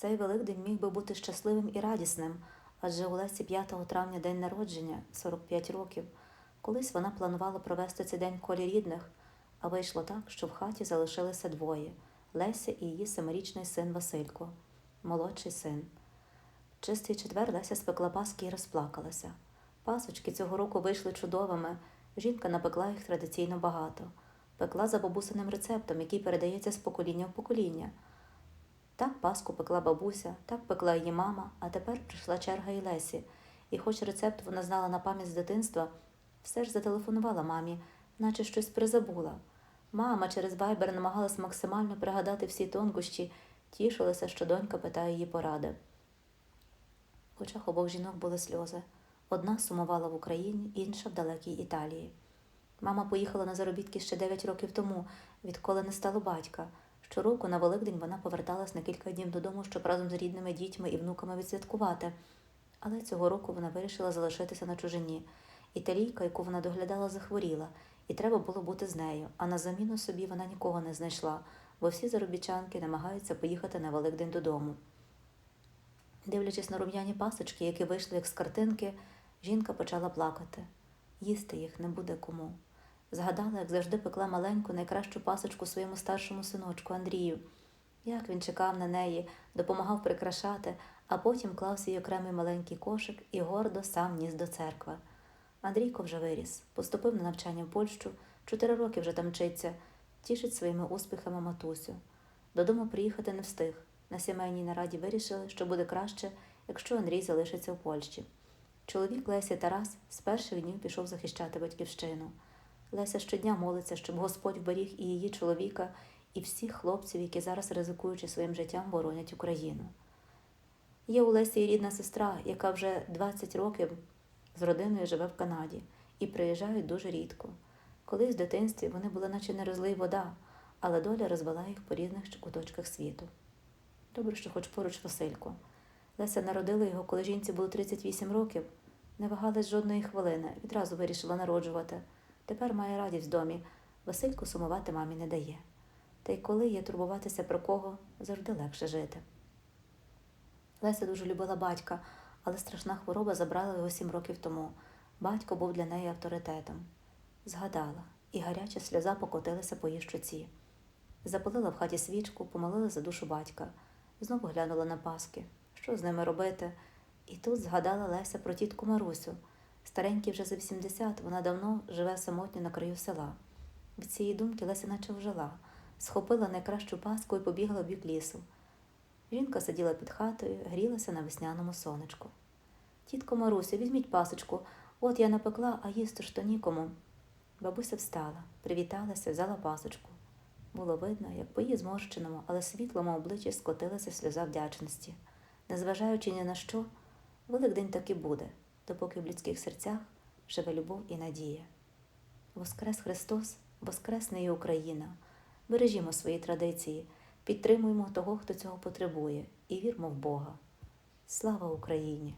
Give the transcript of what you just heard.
Цей Великдень міг би бути щасливим і радісним, адже у Лесі 5 травня день народження, 45 років. Колись вона планувала провести цей день в колі рідних, а вийшло так, що в хаті залишилися двоє Леся і її семирічний син Василько, молодший син. В Чистий четвер Леся спекла паски і розплакалася. Пасочки цього року вийшли чудовими. Жінка напекла їх традиційно багато. Пекла за бабусиним рецептом, який передається з покоління в покоління. Так паску пекла бабуся, так пекла її мама, а тепер прийшла черга і Лесі. І хоч рецепт вона знала на пам'ять з дитинства, все ж зателефонувала мамі, наче щось призабула. Мама через Вайбер намагалась максимально пригадати всі тонкощі, тішилася, що донька питає її поради. В очах обох жінок були сльози. Одна сумувала в Україні, інша в далекій Італії. Мама поїхала на заробітки ще 9 років тому, відколи не стало батька. Щороку на Великдень вона поверталась на кілька днів додому, щоб разом з рідними дітьми і внуками відсвяткувати. Але цього року вона вирішила залишитися на чужині. Італійка, яку вона доглядала, захворіла, і треба було бути з нею, а на заміну собі вона нікого не знайшла, бо всі заробітчанки намагаються поїхати на Великдень додому. Дивлячись на рум'яні пасочки, які вийшли як з картинки, жінка почала плакати. Їсти їх не буде кому. Згадала, як завжди пекла маленьку найкращу пасочку своєму старшому синочку Андрію. Як він чекав на неї, допомагав прикрашати, а потім клав свій окремий маленький кошик і гордо сам ніс до церкви. Андрійко вже виріс, поступив на навчання в Польщу, чотири роки вже там вчиться, тішить своїми успіхами матусю. Додому приїхати не встиг. На сімейній нараді вирішили, що буде краще, якщо Андрій залишиться в Польщі. Чоловік Лесі Тарас з перших днів пішов захищати батьківщину. Леся щодня молиться, щоб Господь вберіг і її чоловіка, і всіх хлопців, які зараз, ризикуючи своїм життям, боронять Україну. Є у Лесі і рідна сестра, яка вже 20 років з родиною живе в Канаді і приїжджають дуже рідко. Колись в дитинстві вони були наче не розлий вода, але доля розвела їх по різних куточках світу. Добре, що хоч поруч Василько. Леся народила його, коли жінці було 38 років. Не вагалась жодної хвилини, відразу вирішила народжувати. Тепер має радість в домі. Василько сумувати мамі не дає. Та й коли є турбуватися про кого, завжди легше жити. Леся дуже любила батька, але страшна хвороба забрала його сім років тому. Батько був для неї авторитетом. Згадала, і гаряча сльоза покотилася по її щоці. Запалила в хаті свічку, помолила за душу батька, знову глянула на паски, що з ними робити. І тут згадала Леся про тітку Марусю. Старенькій вже за 80, вона давно живе самотньо на краю села. Від цієї думки Леся наче вжила, схопила найкращу паску і побігла в бік лісу. Жінка сиділа під хатою, грілася на весняному сонечку. Тітко Маруся, візьміть пасочку, от я напекла, а їсти ж то нікому. Бабуся встала, привіталася, взяла пасочку. Було видно, як по її зморщеному, але світлому обличчі скотилася сльоза вдячності. Незважаючи ні на що, Великдень таки буде, допоки в людських серцях живе любов і надія. Воскрес Христос, Воскресне і Україна. Бережімо свої традиції, підтримуємо того, хто цього потребує, і вірмо в Бога. Слава Україні!